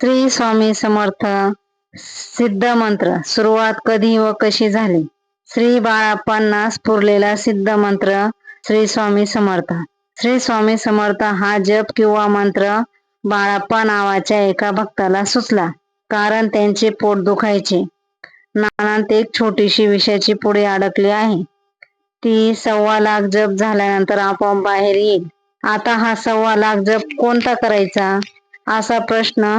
श्री स्वामी समर्थ सिद्ध मंत्र. सुरुवात कधी व कशी झाली? श्री बाळाप्पांना स्फुरलेला सिद्ध मंत्र श्री स्वामी समर्थ. श्री स्वामी समर्थ हा जप किंवा मंत्र बाळाप्पा नावाच्या एका भक्ताला सुचला. कारण त्यांचे पोट दुखायचे. नानांत एक छोटीशी विषयाची पुढे अडकली आहे. ती सव्वा लाख जप झाल्यानंतर आपोआप बाहेर येईल. आता हा सव्वा लाख जप कोणता करायचा? असा प्रश्न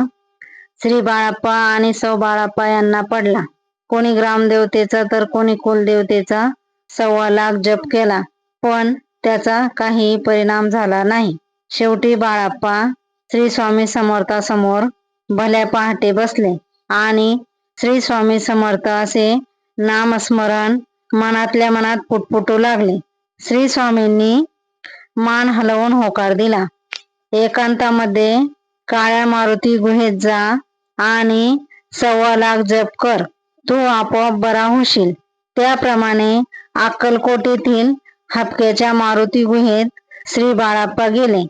श्री बाळाप्पा आणि सौ बाळाप्पा यांना पडला. कोणी ग्रामदेवतेचा तर कोणी कुलदेवतेचा सव्वा लाख जप केला पण त्याचा काही परिणाम झाला नाही. शेवटी बाळाप्पा श्री स्वामी समर्थासमोर भल्या पहाटे बसले आणि श्री स्वामी समर्थ असे नामस्मरण मनातल्या मनात पुटपुटू लागले. श्री स्वामींनी मान हलवून होकार दिला. एकांतामध्ये काळ्या मारुती गुहेत जा आणि सव्वा लाख जप कर. तू आपोआप बरा होशील. त्याप्रमाणे अक्कलकोट येथील हपक्याच्या मारुती गुहेत श्री बाळाप्पा गेले.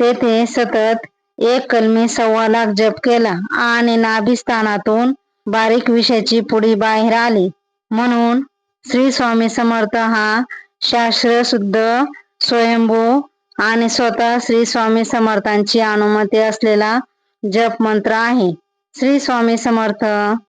तेथे सतत एक कलमी सव्वा लाख जप केला आणि नाभिस्थानातून बारीक विषयाची पुढी बाहेर आली. म्हणून श्री स्वामी समर्थ हा शास्त्र शुद्ध स्वयंभू आणि स्वतः श्री स्वामी समर्थांची अनुमती असलेला जप मंत्र आहे. श्री स्वामी समर्थ.